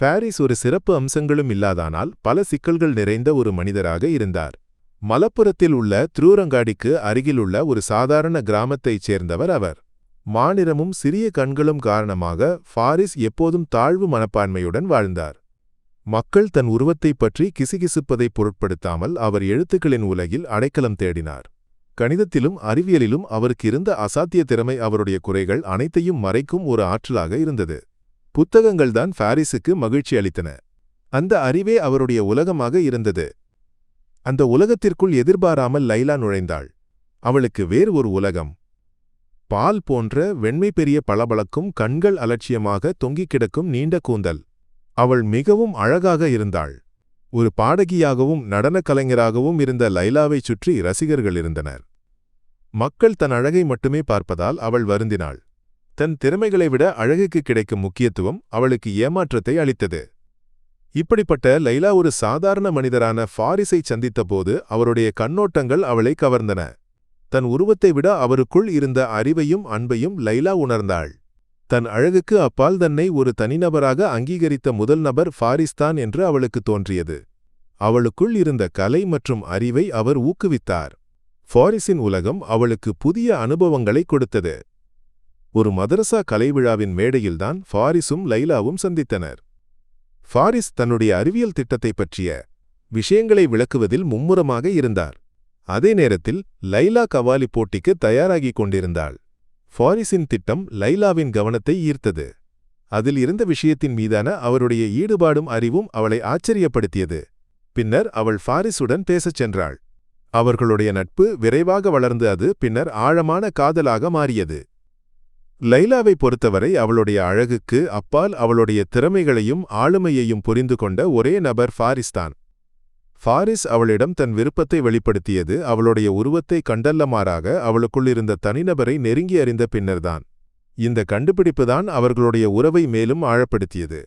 ஃபாரிஸ் ஒரு சிறப்பு அம்சங்களும் இல்லாதானால் பல சிக்கல்கள் நிறைந்த ஒரு மனிதராக இருந்தார். மலப்புரத்தில் உள்ள த்ரூரங்காடிக்கு அருகிலுள்ள ஒரு சாதாரண கிராமத்தைச் சேர்ந்தவர் அவர். மாநிறமும் சிறிய கண்களும் காரணமாக ஃபாரிஸ் எப்போதும் தாழ்வு மனப்பான்மையுடன் வாழ்ந்தார். மக்கள் தன் உருவத்தைப் பற்றி கிசுகிசுப்பதை பொருட்படுத்தாமல் அவர் எழுத்துக்களின் உலகில் அடைக்கலம் தேடினார். கணிதத்திலும் அறிவியலிலும் அவருக்கு இருந்த அசாத்திய திறமை அவருடைய குறைகள் அனைத்தையும் மறைக்கும் ஒரு ஆற்றலாக இருந்தது. புத்தகங்கள்தான் ஃபாரிஸுக்கு மகிழ்ச்சி அளித்தன. அந்த அறிவே அவருடைய உலகமாக இருந்தது. அந்த உலகத்திற்குள் எதிர்பாராமல் லைலா நுழைந்தாள். அவளுக்கு வேறு ஒரு உலகம். பால் போன்ற வெண்மை பெரிய பளபளக்கும் கண்கள் அலட்சியமாக தொங்கிக் கிடக்கும் நீண்ட கூந்தல். அவள் மிகவும் அழகாக இருந்தாள். ஒரு பாடகியாகவும் நடனக் கலைஞராகவும் இருந்த லைலாவைச் சுற்றி ரசிகர்கள் இருந்தனர். மக்கள் தன் அழகை மட்டுமே பார்ப்பதால் அவள் வருந்தினாள். தன் திறமைகளை விட அழகுக்கு கிடைக்கும் முக்கியத்துவம் அவளுக்கு ஏமாற்றத்தை அளித்தது. இப்படிப்பட்ட லைலா ஒரு சாதாரண மனிதரான ஃபாரிஸை சந்தித்தபோது அவருடைய கண்ணோட்டங்கள் அவளை கவர்ந்தன. தன் உருவத்தை விட அவருக்குள் இருந்த அறிவையும் அன்பையும் லைலா உணர்ந்தாள். தன் அழகுக்கு அப்பால் தன்னை ஒரு தனிநபராக அங்கீகரித்த முதல் நபர் ஃபாரிஸ்தான் என்று அவளுக்கு தோன்றியது. அவளுக்குள் இருந்த கலை மற்றும் அறிவை அவர் ஊக்குவித்தார். ஃபாரிஸின் உலகம் அவளுக்கு புதிய அனுபவங்களை கொடுத்தது. ஒரு மதரசா கலை விழாவின் மேடையில்தான் ஃபாரிஸும் லைலாவும் சந்தித்தனர். ஃபாரிஸ் தன்னுடைய அறிவியல் திட்டத்தைப் பற்றிய விஷயங்களை விளக்குவதில் மும்முரமாக இருந்தார். அதே நேரத்தில் லைலா கவாலி போட்டிக்கு தயாராகிக் கொண்டிருந்தாள். ஃபாரிஸின் திட்டம் லைலாவின் கவனத்தை ஈர்த்தது. அதில் இருந்த விஷயத்தின் மீதான அவருடைய ஈடுபாடும் அறிவும் அவளை ஆச்சரியப்படுத்தியது. பின்னர் அவள் ஃபாரிஸுடன் பேசச் சென்றாள். அவர்களுடைய நட்பு விரைவாக வளர்ந்து அது பின்னர் ஆழமான காதலாக மாறியது. லைலாவை பொறுத்தவரை அவளுடைய அழகுக்கு அப்பால் அவளுடைய திறமைகளையும் ஆளுமையையும் புரிந்து கொண்ட ஒரே நபர் ஃபாரிஸ்தான். ஃபாரிஸ் அவளிடம் தன் விருப்பத்தை வெளிப்படுத்தியது அவளுடைய உருவத்தை கண்டல்லமாறாக அவளுக்குள்ளிருந்த தனிநபரை நெருங்கி அறிந்த பின்னர்தான். இந்த கண்டுபிடிப்புதான் அவர்களுடைய உறவை மேலும் ஆழப்படுத்தியது.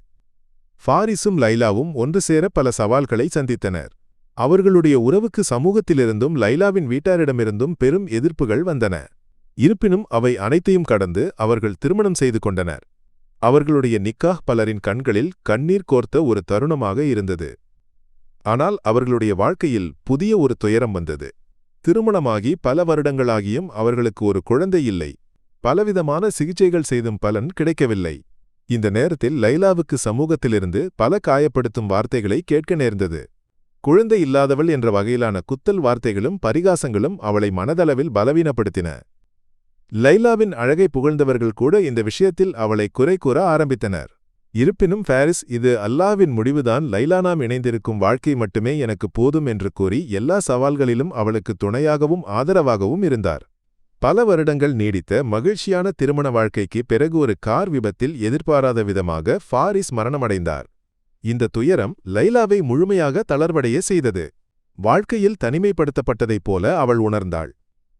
ஃபாரிஸும் லைலாவும் ஒன்று சேர பல சவால்களை சந்தித்தனர். அவர்களுடைய உறவுக்கு சமூகத்திலிருந்தும் லைலாவின் வீட்டாரிடமிருந்தும் பெரும் எதிர்ப்புகள் வந்தன. இருப்பினும் அவை அனைத்தையும் கடந்து அவர்கள் திருமணம் செய்து கொண்டனர். அவர்களுடைய நிக்காஹ் பலரின் கண்களில் கண்ணீர் கோர்த்த ஒரு தருணமாக இருந்தது. ஆனால் அவர்களுடைய வாழ்க்கையில் புதிய ஒரு துயரம் வந்தது. திருமணமாகி பல வருடங்களாகியும் அவர்களுக்கு ஒரு குழந்தை இல்லை. பலவிதமான சிகிச்சைகள் செய்தும் பலன் கிடைக்கவில்லை. இந்த நேரத்தில் லைலாவுக்கு சமூகத்திலிருந்து பல காயப்படுத்தும் வார்த்தைகளை கேட்க நேர்ந்தது. குழந்தை இல்லாதவள் என்ற வகையிலான குத்தல் வார்த்தைகளும் பரிகாசங்களும் அவளை மனதளவில் பலவீனப்படுத்தின. லைலாவின் அழகை புகழ்ந்தவர்கள் கூட இந்த விஷயத்தில் அவளை குறை கூற ஆரம்பித்தனர். இருப்பினும் பாரிஸ் இது அல்லாவின் முடிவுதான். லைலா நாம் இணைந்திருக்கும் வாழ்க்கை மட்டுமே எனக்கு போதும் என்று கூறி எல்லா சவால்களிலும் அவளுக்கு துணையாகவும் ஆதரவாகவும் இருந்தார். பல வருடங்கள் நீடித்த மகிழ்ச்சியான திருமண வாழ்க்கைக்கு பிறகு ஒரு கார் விபத்தில் எதிர்பாராத விதமாக ஃபாரிஸ் மரணமடைந்தார். இந்த துயரம் லைலாவை முழுமையாக தளர்வடைய செய்தது. வாழ்க்கையில் தனிமைப்படுத்தப்பட்டதைப் போல அவள் உணர்ந்தாள்.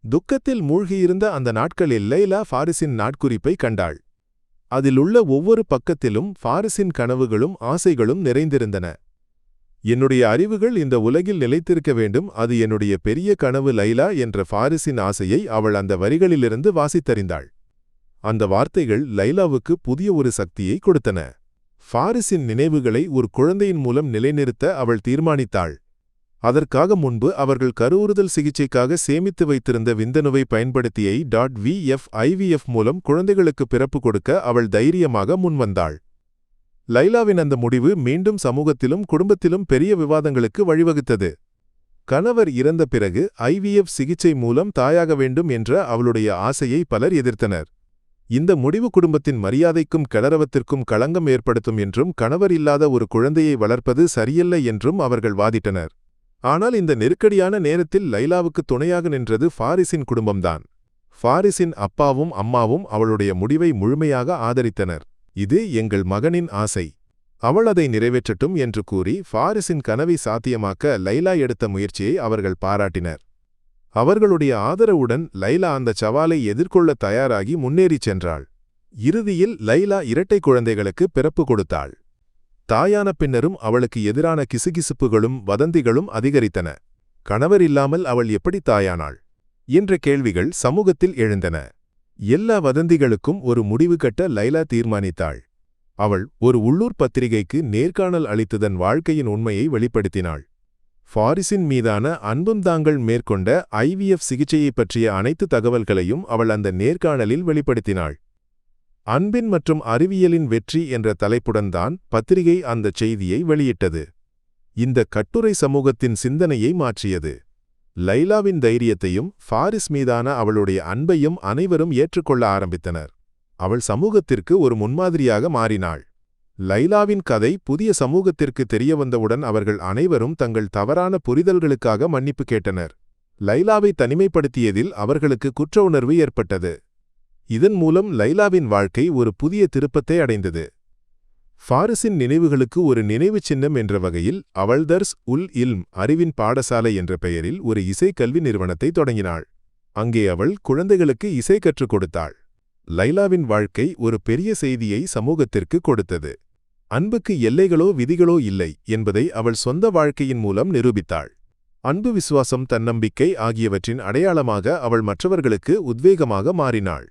துக்கத்தில் மூழ்கியிருந்த அந்த நாட்களில் லைலா ஃபாரிஸின் நாட்குறிப்பை கண்டாள். அதிலுள்ள ஒவ்வொரு பக்கத்திலும் ஃபாரிஸின் கனவுகளும் ஆசைகளும் நிறைந்திருந்தன. என்னுடைய அறிவுகள் இந்த உலகில் நிலைத்திருக்க வேண்டும் அது என்னுடைய பெரிய கனவு லைலா என்ற ஃபாரிஸின் ஆசையை அவள் அந்த வரிகளிலிருந்து வாசித்தறிந்தாள். அந்த வார்த்தைகள் லைலாவுக்கு புதிய ஒரு சக்தியை கொடுத்தன. ஃபாரிஸின் நினைவுகளை ஒரு குழந்தையின் மூலம் நிலைநிறுத்த அவள் தீர்மானித்தாள். அதற்காக முன்பு அவர்கள் கருவுறுதல் சிகிச்சைக்காக சேமித்து வைத்திருந்த விந்தணுவை பயன்படுத்தியை. டாட் வி எஃப் ஐவிஎஃப் மூலம் குழந்தைகளுக்கு பிறப்பு கொடுக்க அவள் தைரியமாக முன்வந்தாள். லைலாவின் அந்த முடிவு மீண்டும் சமூகத்திலும் குடும்பத்திலும் பெரிய விவாதங்களுக்கு வழிவகுத்தது. கணவர் இறந்த பிறகு ஐவிஎஃப் சிகிச்சை மூலம் தாயாக வேண்டும் என்ற அவளுடைய ஆசையை பலர் எதிர்த்தனர். இந்த முடிவு குடும்பத்தின் மரியாதைக்கும் கலரவத்திற்கும் களங்கம் ஏற்படுத்தும் என்றும் கணவர் இல்லாத ஒரு குழந்தையை வளர்ப்பது சரியல்ல என்றும் அவர்கள் வாதிட்டனர். ஆனால் இந்த நெருக்கடியான நேரத்தில் லைலாவுக்கு துணையாக நின்றது ஃபாரிஸின் குடும்பம்தான். ஃபாரிஸின் அப்பாவும் அம்மாவும் அவளுடைய முடிவை முழுமையாக ஆதரித்தனர். இது எங்கள் மகனின் ஆசை. அவள் அதை நிறைவேற்றட்டும் என்று கூறி ஃபாரிஸின் கனவை சாத்தியமாக்க லைலா எடுத்த முயற்சியை அவர்கள் பாராட்டினர். அவர்களுடைய ஆதரவுடன் லைலா அந்த சவாலை எதிர்கொள்ள தயாராகி முன்னேறிச் சென்றாள். இறுதியில் லைலா இரட்டை குழந்தைகளுக்கு பிறப்பு கொடுத்தாள். தாயான பின்னரும் அவளுக்கு எதிரான கிசுகிசுப்புகளும் வதந்திகளும் அதிகரித்தன. கணவர் இல்லாமல் அவள் எப்படி தாயானாள்? என்ற கேள்விகள் சமூகத்தில் எழுந்தன. எல்லா வதந்திகளுக்கும் ஒரு முடிவு கட்ட லைலா தீர்மானித்தாள். அவள் ஒரு உள்ளூர் பத்திரிகைக்கு நேர்காணல் அளித்ததன் வாழ்க்கையின் உண்மையை வெளிப்படுத்தினாள். ஃபாரிஸின் மீதான அன்பும் தாங்கள் மேற்கொண்ட ஐவிஎஃப் சிகிச்சையைப் பற்றிய அனைத்து தகவல்களையும் அவள் அந்த நேர்காணலில் வெளிப்படுத்தினாள். அன்பின் மற்றும் அறிவியலின் வெற்றி என்ற தலைப்புடன் தான் பத்திரிகை அந்த செய்தியை வெளியிட்டது. இந்த கட்டுரை சமூகத்தின் சிந்தனையை மாற்றியது. லைலாவின் தைரியத்தையும் ஃபாரிஸ் மீதான அவளுடைய அன்பையும் அனைவரும் ஏற்றுக்கொள்ள ஆரம்பித்தனர். அவள் சமூகத்திற்கு ஒரு முன்மாதிரியாக மாறினாள். லைலாவின் கதை புதிய சமூகத்திற்கு தெரியவந்தவுடன் அவர்கள் அனைவரும் தங்கள் தவறான புரிதல்களுக்காக மன்னிப்பு கேட்டனர். லைலாவை தனிமைப்படுத்தியதில் அவர்களுக்கு குற்ற உணர்வு ஏற்பட்டது. இதன் மூலம் லைலாவின் வாழ்க்கை ஒரு புதிய திருப்பத்தை அடைந்தது. ஃபாரிஸின் நினைவுகளுக்கு ஒரு நினைவுச் சின்னம் என்ற வகையில் அவள்தர்ஸ் உல் இல்ம் அறிவின் பாடசாலை என்ற பெயரில் ஒரு இசைக்கல்வி நிறுவனத்தை தொடங்கினாள். அங்கே அவள் குழந்தைகளுக்கு இசை கற்றுக் கொடுத்தாள். லைலாவின் வாழ்க்கை ஒரு பெரிய செய்தியை சமூகத்திற்கு கொடுத்தது. அன்புக்கு எல்லைகளோ விதிகளோ இல்லை என்பதை அவள் சொந்த வாழ்க்கையின் மூலம் நிரூபித்தாள். அன்பு விசுவாசம் தன்னம்பிக்கை ஆகியவற்றின் அடையாளமாக அவள் மற்றவர்களுக்கு உத்வேகமாக மாறினாள்.